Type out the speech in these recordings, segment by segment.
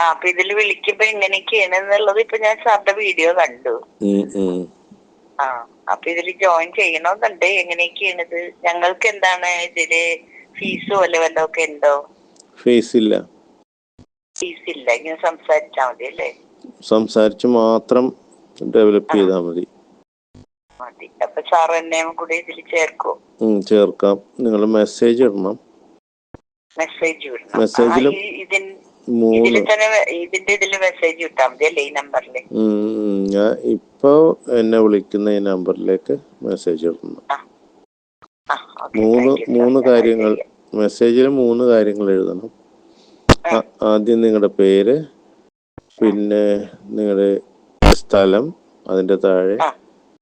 ആ അപ്പൊ ഇതിൽ വിളിക്കുമ്പോ എങ്ങനെയൊക്കെയാണ് എന്നുള്ളത് ഇപ്പൊ ഞാൻ സാറിന്റെ വീഡിയോ കണ്ടു. ആ അപ്പൊ ഇതിൽ ജോയിൻ ചെയ്യണമെന്നുണ്ട് എങ്ങനെയൊക്കെയാണ് ഇത്? ഞങ്ങൾക്ക് എന്താണ് ഇതിൽ ഫീസ് വല്ല വല്ലതും ഒക്കെ ഉണ്ടോ? ഫീസ് ഇല്ല ഫീസ് ഇല്ല ഇങ്ങനെ സംസാരിച്ചാ മതി അല്ലേ? സംസാരിച്ച് മാത്രം ഡെവലപ്പ് ചെയ്താ മതി. മതി. അപ്പൊ സാർ എന്നെ കൂടി ഇതിൽ ചേർക്കോ. ചേർക്കാം. നിങ്ങൾ മെസ്സേജ് ഇടണം. മെസ്സേജ് മെസ്സേജിലും ആ, മൂന്ന്. തന്നെ ഇതിന്റെ മെസ്സേജ് മതി അല്ലേ ഈ നമ്പറിൽ. ഞാൻ ഇപ്പോൾ എന്നെ വിളിക്കുന്ന ഈ നമ്പറിലേക്ക് മെസ്സേജ് ഇടുന്നു മൂന്ന് മൂന്ന് കാര്യങ്ങൾ മെസ്സേജിൽ മൂന്ന് കാര്യങ്ങൾ എഴുതണം. ആദ്യം നിങ്ങളുടെ പേര് പിന്നെ നിങ്ങളുടെ സ്ഥലം അതിന്റെ താഴെ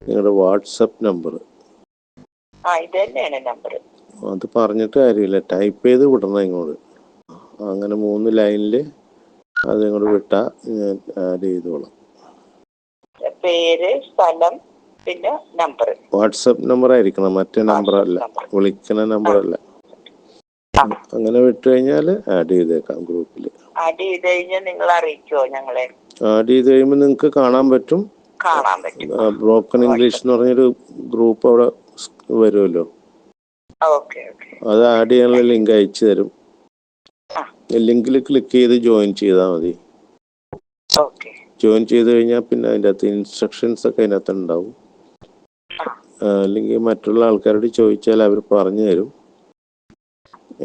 നിങ്ങളുടെ വാട്സപ്പ് നമ്പർ അത് പറഞ്ഞിട്ട് കാര്യമില്ല. ടൈപ്പ് ചെയ്ത് വിടണം ഇങ്ങോട്ട്. അങ്ങനെ മൂന്ന് ലൈനിൽ അത് നിങ്ങൾ വിട്ടാൽ ആഡ് ചെയ്തോളാം. പേര് സ്ഥലം പിന്നെ നമ്പർ വാട്സപ്പ് നമ്പർ ആയിരിക്കണം. മറ്റേ നമ്പർ അല്ല. വിളിക്കുന്ന നമ്പർ അല്ല. അങ്ങനെ വിട്ടു കഴിഞ്ഞാൽ ആഡ് ചെയ്തേക്കാം ഗ്രൂപ്പിൽ ആഡ് ചെയ്ത് കഴിഞ്ഞാൽ നിങ്ങൾ അറിയിക്കോ ഞങ്ങളെ? ആഡ് ചെയ്ത് കഴിയുമ്പോൾ നിങ്ങൾക്ക് കാണാൻ പറ്റും. കാണാൻ പറ്റും. ബ്രോക്കൺ ഇംഗ്ലീഷ് എന്ന് പറഞ്ഞൊരു ഗ്രൂപ്പ് അവിടെ വരുമല്ലോ അത് ആഡ് ചെയ്യാനുള്ള ലിങ്ക് അയച്ചു തരും. ലിങ്കിൽ ക്ലിക്ക് ചെയ്ത് ജോയിൻ ചെയ്താൽ മതി. ജോയിൻ ചെയ്ത് കഴിഞ്ഞാൽ പിന്നെ അതിന്റെ അകത്ത് ഇൻസ്ട്രക്ഷൻസ് ഒക്കെ അതിനകത്ത് ഉണ്ടാവും. അല്ലെങ്കിൽ മറ്റുള്ള ആൾക്കാരോട് ചോദിച്ചാൽ അവർ പറഞ്ഞു തരും.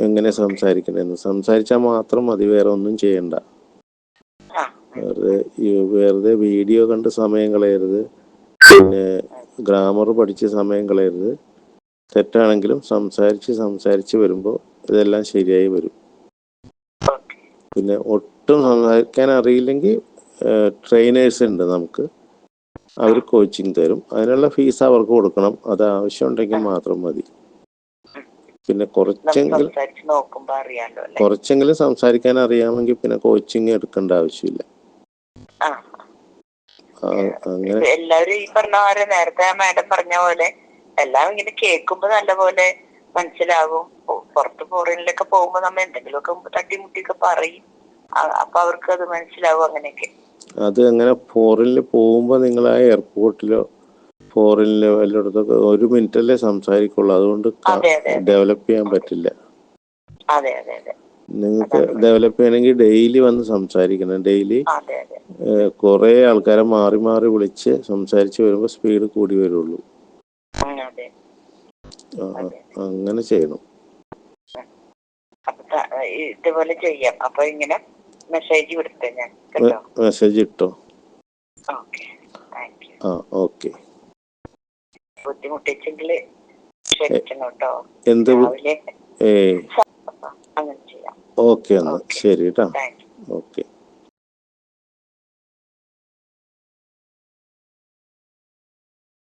എങ്ങനെ സംസാരിക്കണമെന്ന് സംസാരിച്ചാൽ മാത്രം മതി വേറെ ഒന്നും ചെയ്യണ്ട. വെറുതെ വെറുതെ വീഡിയോ കണ്ട് സമയം കളയരുത്. പിന്നെ ഗ്രാമർ പഠിച്ച് സമയം കളയരുത്. തെറ്റാണെങ്കിലും സംസാരിച്ച് സംസാരിച്ച് വരുമ്പോൾ ഇതെല്ലാം ശരിയായി വരും. പിന്നെ ഒട്ടും സംസാരിക്കാൻ അറിയില്ലെങ്കിൽ ട്രെയിനേഴ്സ് ഉണ്ട് നമുക്ക്. അവർ കോച്ചിങ് തരും. അതിനുള്ള ഫീസ് അവർക്ക് കൊടുക്കണം. അത് ആവശ്യമുണ്ടെങ്കിൽ മാത്രം മതി. പിന്നെ കുറച്ചെങ്കിലും കുറച്ചെങ്കിലും സംസാരിക്കാൻ അറിയാമെങ്കിൽ പിന്നെ കോച്ചിങ് എടുക്കേണ്ട ആവശ്യമില്ല. അങ്ങനെ എല്ലാവരും ഈ പറഞ്ഞ പോലെ നേരത്തെ മാഡം പറഞ്ഞ പോലെ എല്ലാം ഇങ്ങനെ കേൾക്കുമ്പോ നല്ലപോലെ മനസ്സിലാകും പൊ- പുറത്ത് ഫോറിനിലൊക്കെ പോകുമ്പോ നമ്മ എന്തെങ്കിലുമൊക്കെ തട്ടിമുട്ടിയൊക്കെ പറയും. അപ്പൊ അവർക്ക് അത് മനസ്സിലാവും അങ്ങനെയൊക്കെ. അത് അങ്ങനെ ഫോറിനിൽ പോകുമ്പോൾ നിങ്ങൾ ആ എയർപോർട്ടിലോ ഫോറിനിലോ എല്ലായിടത്തൊക്കെ ഒരു മിനിറ്റല്ലേ സംസാരിക്കുള്ളൂ. അതുകൊണ്ട് അതെ, അതെ, അതെ. ഡെവലപ്പ് ചെയ്യാൻ പറ്റില്ല. അതെ അതെ അതെ. നിങ്ങൾക്ക് ഡെവലപ്പ് ചെയ്യണമെങ്കിൽ ഡെയിലി വന്ന് സംസാരിക്കണം. ഡെയിലി കുറെ ആൾക്കാരെ മാറി മാറി വിളിച്ച് സംസാരിച്ച് വരുമ്പോൾ സ്പീഡ് കൂടി വരുള്ളൂ. അങ്ങനെ ചെയ്യണം. ഇതുപോലെ ചെയ്യാം. അപ്പൊ ഇങ്ങനെ മെസ്സേജ് വിടുത്തെ ഞാൻ മെസ്സേജ് ഇട്ടോ? ഓക്കെ. ആ ബുദ്ധിമുട്ടിച്ചെങ്കിൽ ക്ഷമിക്കണം കേട്ടോ. എന്ത് ബു- രാവിലെ ഏ. അങ്ങനെ ചെയ്യാം. ഓക്കെ എന്നാ ശരി കേട്ടോ ഓക്കെ.